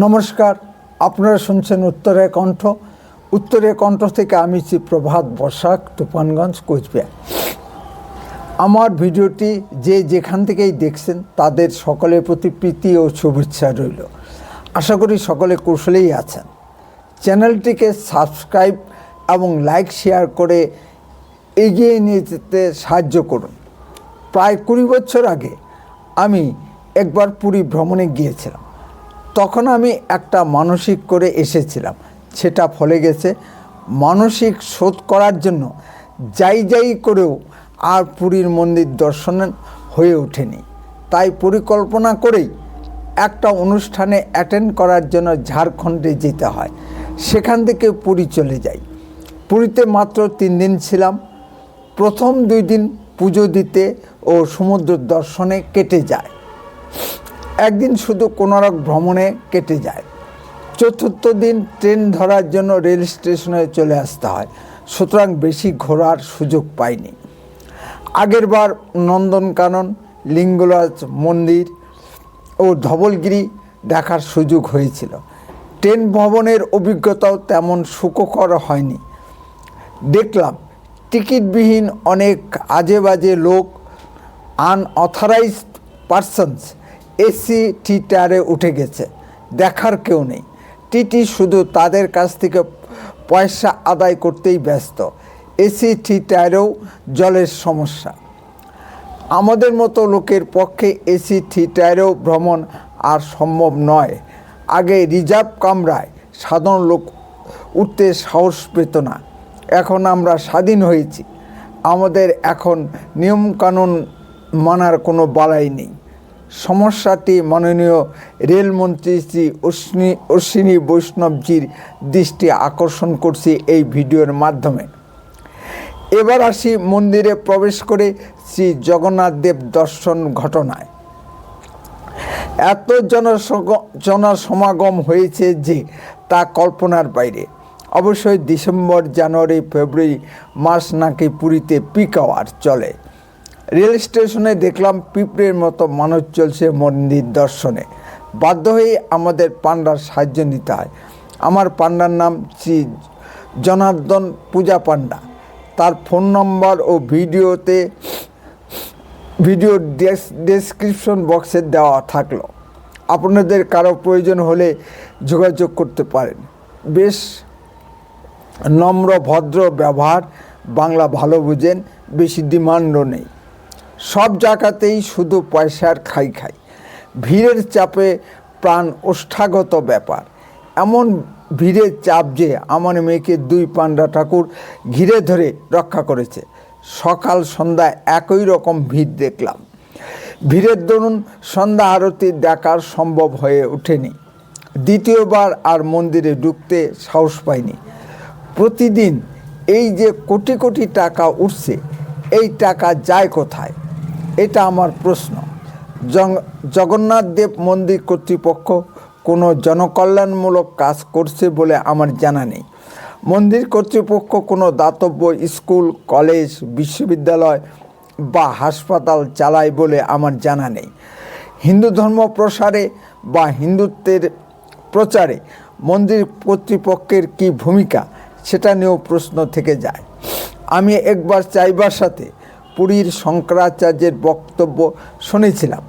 নমস্কার, আপনারা শুনছেন উত্তরের কণ্ঠ। উত্তরের কণ্ঠ থেকে আমি শ্রী প্রভাত বসাক তুফানগঞ্জ, কোচবিহার। আমার ভিডিওটি যে যেখান থেকেই দেখছেন, তাদের সকলের প্রতি প্রীতি ও শুভেচ্ছা রইল। আশা করি সকলে কুশলেই আছেন। চ্যানেলটিকে সাবস্ক্রাইব এবং লাইক, শেয়ার করে এগিয়ে নিয়ে যেতে সাহায্য করুন। প্রায় কুড়ি বছর আগে আমি একবার পুরী ভ্রমণে গিয়েছিলাম। তখন আমি একটা মানসিক করে এসেছিলাম। সেটা ফলে গেছে। মানসিক শোধ করার জন্য যাই যাই করেও আর পুরীর মন্দির দর্শন হয়ে ওঠেনি। তাই পরিকল্পনা করেই একটা অনুষ্ঠানে অ্যাটেন্ড করার জন্য ঝাড়খণ্ডে যেতে হয়। সেখান থেকে পুরী চলে যাই। পুরীতে মাত্র তিন দিন ছিলাম। প্রথম দুই দিন পুজো দিতে ও সমুদ্র দর্শনে কেটে যায়। একদিন শুধু কোনারক ভ্রমণে কেটে যায়। চতুর্থ দিন ট্রেন ধরার জন্য রেল স্টেশনে চলে আসতে হয়। সুতরাং বেশি ঘোরার সুযোগ পাইনি। আগেরবার নন্দনকানন, লিঙ্গরাজ মন্দির ও ধবলগিরি দেখার সুযোগ হয়েছিল। ট্রেন ভবনের অভিজ্ঞতাও তেমন সুখকর হয়নি। দেখলাম, টিকিটবিহীন অনেক আজে বাজে লোক আনঅথরাইজড পারসনস এসি টি টায়ারে উঠে গেছে। দেখার কেউ নেই। টিটি শুধু তাদের কাছ থেকে পয়সা আদায় করতেই ব্যস্ত। এসি টি টায়ারেও জলের সমস্যা। আমাদের মতো লোকের পক্ষে এসি থ্রি টায়ারেও ভ্রমণ আর সম্ভব নয়। আগে রিজার্ভ কামরায় সাধারণ লোক উঠতে সাহস পেত না। এখন আমরা স্বাধীন হয়েছি। আমাদের এখন নিয়মকানুন মানার কোনো বালাই নেই। সমস্যাটি মাননীয় রেলমন্ত্রী শ্রী অশ্বিনী অশ্বিনী বৈষ্ণবজির দৃষ্টি আকর্ষণ করছি এই ভিডিওর মাধ্যমে। এবার আসি মন্দিরে প্রবেশ করে শ্রী জগন্নাথ দেব দর্শন ঘটনায়। এত জনসমাগম হয়েছে যে তা কল্পনার বাইরে। অবশ্যই ডিসেম্বর, জানুয়ারি, ফেব্রুয়ারি মাস নাকি পুরীতে পিক আওয়ার চলে। রেল স্টেশনে দেখলাম পিঁপড়ের মতো মানুষ চলছে মন্দির দর্শনে। বাধ্য হয়ে আমাদের পান্ডার সাহায্য নিতে হয়। আমার পান্ডার নাম শ্রী জনার্দন পূজা পান্ডা। তার ফোন নম্বর ও ভিডিওতে, ভিডিও ডেসক্রিপশন বক্সে দেওয়া থাকল। আপনাদের কারও প্রয়োজন হলে যোগাযোগ করতে পারেন। বেশ নম্র, ভদ্র ব্যবহার, বাংলা ভালো বুঝেন, বেশি ডিমান্ডও নেই। সব জায়গাতেই শুধু পয়সার খাই খাই। ভিড়ের চাপে প্রাণ ওষ্ঠাগত ব্যাপার। এমন ভিড়ের চাপ যে আমার মেয়েকে দুই পান্ডা ঠাকুর ঘিরে ধরে রক্ষা করেছে। সকাল সন্ধ্যা একই রকম ভিড় দেখলাম। ভিড়ের দরুন সন্ধ্যা আরতি দেখার সম্ভব হয়ে ওঠেনি। দ্বিতীয়বার আর মন্দিরে ঢুকতে সাহস পাইনি। প্রতিদিন এই যে কোটি কোটি টাকা উঠছে, এই টাকা যায় কোথায়? এটা আমার প্রশ্ন। জগন্নাথ দেব মন্দির কর্তৃপক্ষ কোনো জনকল্যাণমূলক কাজ করছে বলে আমার জানা নেই। মন্দির কর্তৃপক্ষ কোনো দাতব্য স্কুল, কলেজ, বিশ্ববিদ্যালয় বা হাসপাতাল চালায় বলে আমার জানা নেই। হিন্দু ধর্ম প্রসারে বা হিন্দুত্বের প্রচারে মন্দির কর্তৃপক্ষের কি ভূমিকা, সেটা নিয়েও প্রশ্ন থেকে যায়। আমি একবার চাইবার সাথে পুরীর শঙ্করাচার্যের বক্তব্য শুনেছিলাম।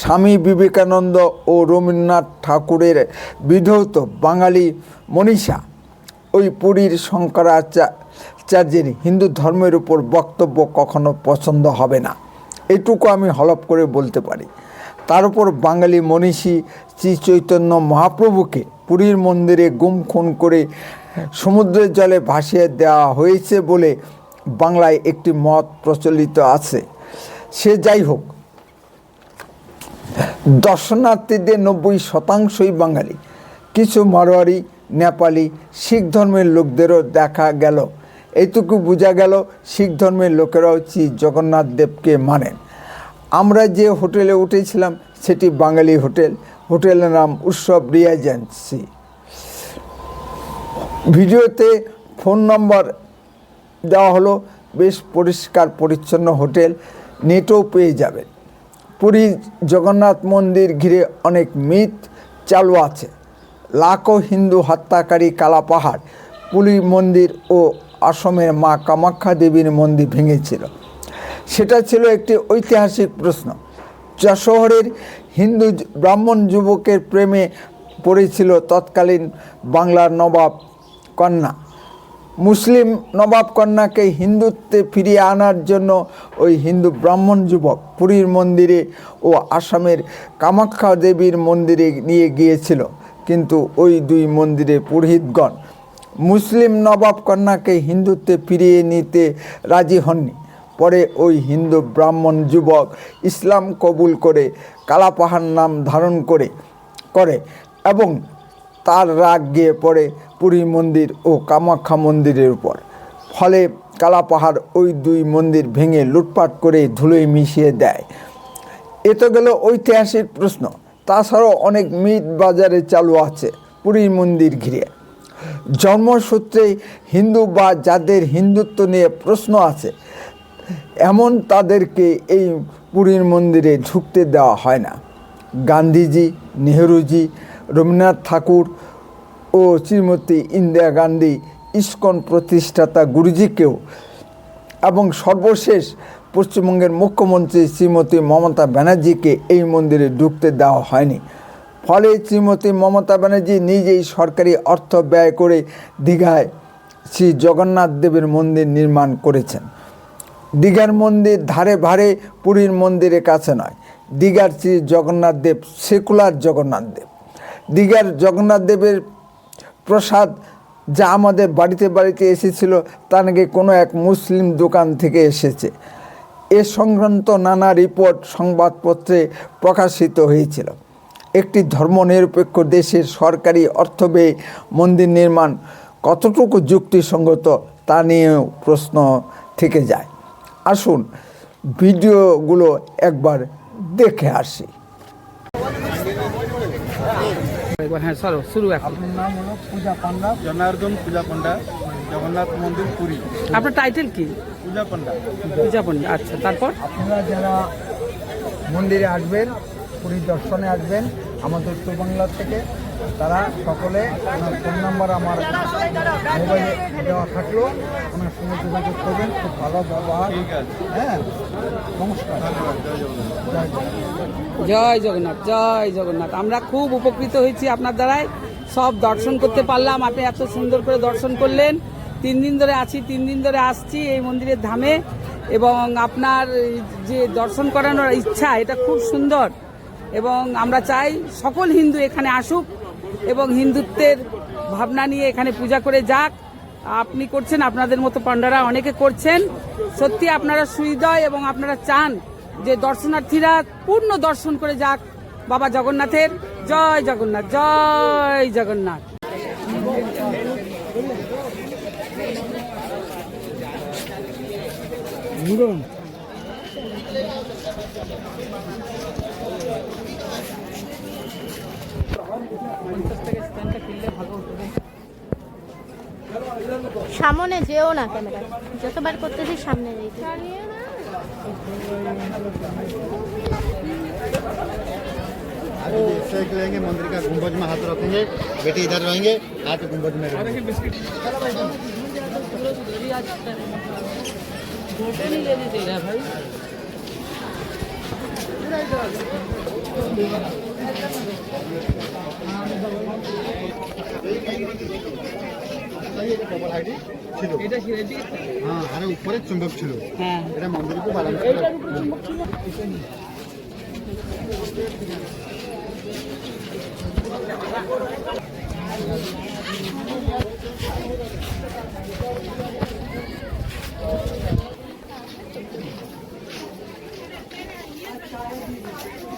স্বামী বিবেকানন্দ ও রবীন্দ্রনাথ ঠাকুরের বিধৌত বাঙালি মনীষা ওই পুরীর শঙ্করাচার্যের হিন্দু ধর্মের উপর বক্তব্য কখনো পছন্দ হবে না। এটুকু আমি হলপ করে বলতে পারি। তার উপর বাঙালি মনীষী শ্রী চৈতন্য মহাপ্রভুকে পুরীর মন্দিরে গুম খুন করে সমুদ্রের জলে ভাসিয়ে দেওয়া হয়েছে বলে বাংলায় একটি মত প্রচলিত আছে। সে যাই হোক, দর্শনার্থীদের নব্বই শতাংশই বাঙালি। কিছু মারোয়ারি, নেপালি, শিখ ধর্মের লোকদেরও দেখা গেল। এইটুকু বোঝা গেল শিখ ধর্মের লোকেরাও শ্রী জগন্নাথ দেবকে মানেন। আমরা যে হোটেলে উঠেছিলাম, সেটি বাঙালি হোটেল। হোটেলের নাম উৎসব রিয়াজেন্সি। ভিডিওতে ফোন নম্বর দেওয়া হলো, বেশ পরিষ্কার, পরিচ্ছন্ন হোটেল, নেটও পেয়ে যাবেন পুরী জগন্নাথ মন্দির ঘিরে অনেক মিথ চালু আছে। লাখো হিন্দু হত্যাকারী কালাপাহাড় পুরী মন্দির ও অসমের মা কামাখ্যা দেবীর মন্দির ভেঙেছিল। সেটা ছিল একটি ঐতিহাসিক প্রশ্ন। যশোহরের হিন্দু ব্রাহ্মণ যুবকের প্রেমে পড়েছিল তৎকালীন বাংলার নবাব কন্যা। মুসলিম নবাব কন্যাকে হিন্দুত্বে ফিরিয়ে আনার জন্য ওই হিন্দু ব্রাহ্মণ যুবক পুরীর মন্দিরে ও আসামের কামাখ্যা দেবীর মন্দিরে নিয়ে গিয়েছিল। কিন্তু ওই দুই মন্দিরে পুরোহিতগণ মুসলিম নবাব কন্যাকে হিন্দুত্বে ফিরিয়ে নিতে রাজি হননি। পরে ওই হিন্দু ব্রাহ্মণ যুবক ইসলাম কবুল করে কালাপাহাড় নাম ধারণ করে করে এবং তার রাগ গিয়ে পড়ে পুরী মন্দির ও কামাখ্যা মন্দিরের উপর। ফলে কালাপাহাড় ওই দুই মন্দির ভেঙে লুটপাট করে ধুলোয় মিশিয়ে দেয়। এ তো গেল ঐতিহাসিক প্রশ্ন। তাছাড়াও অনেক মিট বাজারে চালু আছে পুরীর মন্দির ঘিরে। জন্মসূত্রে হিন্দু বা যাদের হিন্দুত্ব নিয়ে প্রশ্ন আছে, এমন তাদেরকে এই পুরীর মন্দিরে ঢুকতে দেওয়া হয় না। গান্ধীজি, নেহরুজি রবীন্দ্রনাথ ঠাকুর ও শ্রীমতী ইন্দিরা গান্ধী ইস্কন প্রতিষ্ঠাতা গুরুজিকেও এবং সর্বশেষ পশ্চিমবঙ্গের মুখ্যমন্ত্রী শ্রীমতী মমতা ব্যানার্জিকে এই মন্দিরে ঢুকতে দেওয়া হয়নি। ফলে শ্রীমতী মমতা ব্যানার্জি নিজেই সরকারি অর্থ ব্যয় করে দীঘায় শ্রী জগন্নাথ দেবের মন্দির নির্মাণ করেছেন। দীঘার মন্দির ধারে ভারে পুরীর মন্দিরের কাছে নয়, দীঘার শ্রী জগন্নাথ দেব, সেকুলার জগন্নাথ দেব। দীঘার জগন্নাথ দেবের প্রসাদ যা আমাদের বাড়িতে বাড়িতে এসেছিল, তা নাকি কোনো এক মুসলিম দোকান থেকে এসেছে। এ সংক্রান্ত নানা রিপোর্ট, সংবাদপত্রে প্রকাশিত হয়েছিল। একটি ধর্মনিরপেক্ষ দেশের সরকারি অর্থ মন্দির নির্মাণ কতটুকু যুক্তিসঙ্গত, তা নিয়েও প্রশ্ন থেকে যায়। আসুন, ভিডিওগুলো একবার দেখে আসি। একবার হ্যাঁ সরো শুরু এখন। আপনার নাম হলো পূজা পান্ডা জনার্দন পূজা পণ্ডা জগন্নাথ মন্দির পুরী। আপনার টাইটেল কি? পূজা পণ্ডা। পূজা আচ্ছা তারপর? আপনারা যারা মন্দিরে আসবেন পুরীর দর্শনে আসবেন আমাদের উত্তর বাংলা থেকে তারা সকলে ওনার ফোন নাম্বার আমার মোবাইলে দেওয়া থাকল। ওনার সঙ্গে যোগাযোগ করবেন খুব ভালো ব্যবহার। হ্যাঁ? নমস্কার। জয় জগন্নাথ। জয় জগন্নাথ। আমরা খুব উপকৃত হয়েছি আপনার দ্বারাই সব দর্শন করতে পারলাম আপনি এত সুন্দর করে দর্শন করলেন। তিন দিন ধরে আছি তিন দিন ধরে আসছি এই মন্দিরের ধামে। এবং আপনার যে দর্শন করানোর ইচ্ছা এটা খুব সুন্দর। এবং আমরা চাই সকল হিন্দু এখানে আসুক। এবং হিন্দুত্বের ভাবনা নিয়ে এখানে পূজা করে যাক। আপনি করছেন, আপনাদের মতো পান্ডারা অনেকে করছেন। সত্যি আপনারা সুহৃদয় এবং আপনারা চান যে দর্শনার্থীরা পূর্ণ দর্শন করে যাক। বাবা জগন্নাথের, জয় জগন্নাথ জয় জগন্নাথ। সামনে যেও না ক্যামেরা যতবার করতেছি সামনে যেতে आगे से लेंगे मंदिर का गुंबज में हाथ रखेंगे बेटे इधर रहेंगे हाथ गुंबज में रहेंगे ডবল হাইডি ছিল হ্যাঁ আরে উপরে চুম্বক ছিল হ্যাঁ এটা মন্দিরকে বালান করে এটা মন্দিরে দোয়াইনি এটা গ্রেনাইট কথা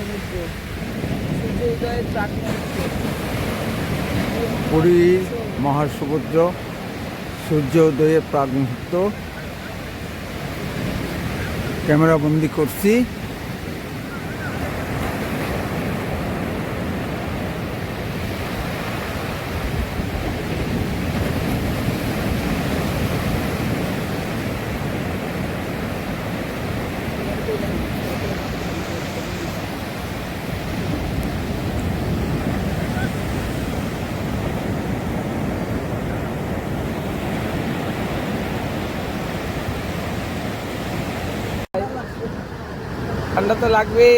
সমুদ্র সূর্যোদয়ের প্রাক পুরী মহাসমুদ্র সূর্য উদয়ের প্রাগ মুহূর্ত ক্যামেরা বন্দি করছি। ঠান্ডা তো লাগবে